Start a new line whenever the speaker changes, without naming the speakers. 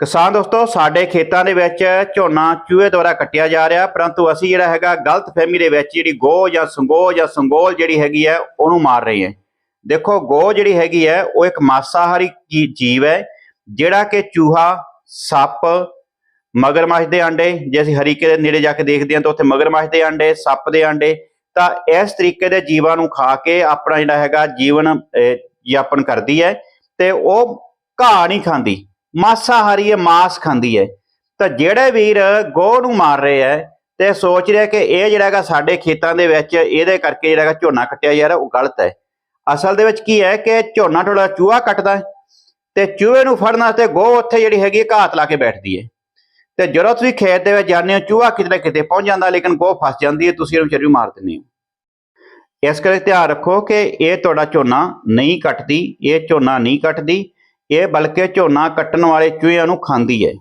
ਕਿਸਾਨ ਦੋਸਤੋ, ਸਾਡੇ ਖੇਤਾਂ ਦੇ ਵਿੱਚ ਝੋਨਾ ਚੂਹੇ ਦੁਆਰਾ ਕੱਟਿਆ ਜਾ ਰਿਹਾ, ਪਰੰਤੂ ਅਸੀਂ ਜਿਹੜਾ ਹੈਗਾ ਗਲਤ ਫਹਿਮੀ ਦੇ ਵਿੱਚ ਜਿਹੜੀ ਗੋ ਜਾਂ ਸੰਗੋ ਜਾਂ ਸੰਗੋਲ ਜਿਹੜੀ ਹੈਗੀ ਹੈ, ਉਹਨੂੰ ਮਾਰ ਰਹੀ ਹੈ। ਦੇਖੋ ਗੋ ਜਿਹੜੀ ਹੈਗੀ ਹੈ, ਉਹ ਇੱਕ ਮਾਸਾਹਾਰੀ ਜੀ- ਜੀਵ ਹੈ, ਜਿਹੜਾ ਕਿ ਚੂਹਾ, ਸੱਪ, ਮਗਰਮੱਛ ਦੇ ਆਂਡੇ, ਜੇ ਅਸੀਂ ਹਰੀਕੇ ਦੇ ਨੇੜੇ ਜਾ ਕੇ ਦੇਖਦੇ ਹਾਂ ਤਾਂ ਉੱਥੇ ਮਗਰਮੱਛ ਦੇ ਆਂਡੇ, ਸੱਪ ਦੇ ਆਂਡੇ, ਤਾਂ ਇਸ ਤਰੀਕੇ ਦੇ ਜੀਵਾਂ ਨੂੰ ਖਾ ਕੇ ਆਪਣਾ ਜਿਹੜਾ ਹੈਗਾ ਜੀਵਨ ਯਾਪਨ ਕਰਦੀ ਹੈ ਤੇ ਉਹ ਘਾਹ ਨਹੀਂ ਖਾਂਦੀ। ਮਾਸਾਹਾਰੀ ਹੈ ਮਾਸ ਖਾਂਦੀ ਹੈ ਤਾਂ ਜਿਹੜੇ ਵੀਰ ਗੋ ਨੂੰ ਮਾਰ ਰਹੇ ਹੈ ਤੇ ਸੋਚ ਰਿਹਾ ਕਿ ਇਹ ਜਿਹੜਾ ਹੈਗਾ ਸਾਡੇ ਖੇਤਾਂ ਦੇ ਵਿੱਚ ਇਹਦੇ ਕਰਕੇ ਜਿਹੜਾ ਹੈਗਾ ਝੋਨਾ ਕੱਟਿਆ ਜਾ ਰਿਹਾ ਉਹ ਗਲਤ ਹੈ ਅਸਲ ਦੇ ਵਿੱਚ ਕੀ ਹੈ ਕਿ ਝੋਨਾ ਥੋੜਾ ਚੂਹਾ ਕੱਟਦਾ ਹੈ ਤੇ ਚੂਹੇ ਨੂੰ ਫੜਨ ਵਾਸਤੇ ਗੋਹ ਉੱਥੇ ਜਿਹੜੀ ਹੈਗੀ ਘਾਤ ਲਾ ਕੇ ਬੈਠਦੀ ਹੈ ਤੇ ਜਦੋਂ ਤੁਸੀਂ ਖੇਤ ਦੇ ਵਿੱਚ ਜਾਂਦੇ ਹੋ, ਚੂਹਾ ਕਿਤੇ ਨਾ ਕਿਤੇ ਪਹੁੰਚ ਜਾਂਦਾ ਲੇਕਿਨ ਗੋਹ ਫਸ ਜਾਂਦੀ ਹੈ ਤੁਸੀਂ ਇਹਨੂੰ ਵਿਚਾਰੀ ਮਾਰ ਦਿੰਦੇ ਹੋ। ਇਸ ਕਰਕੇ ਧਿਆਨ ਰੱਖੋ ਕਿ ਇਹ ਤੁਹਾਡਾ ਝੋਨਾ ਨਹੀਂ ਕੱਟਦੀ, ਇਹ ਝੋਨਾ ਨਹੀਂ ਕੱਟਦੀ। ਇਹ ਬਲਕਿ ਝੋਨਾ ਕੱਟਣ ਵਾਲੇ ਚੂਹਿਆਂ ਨੂੰ ਖਾਂਦੀ ਹੈ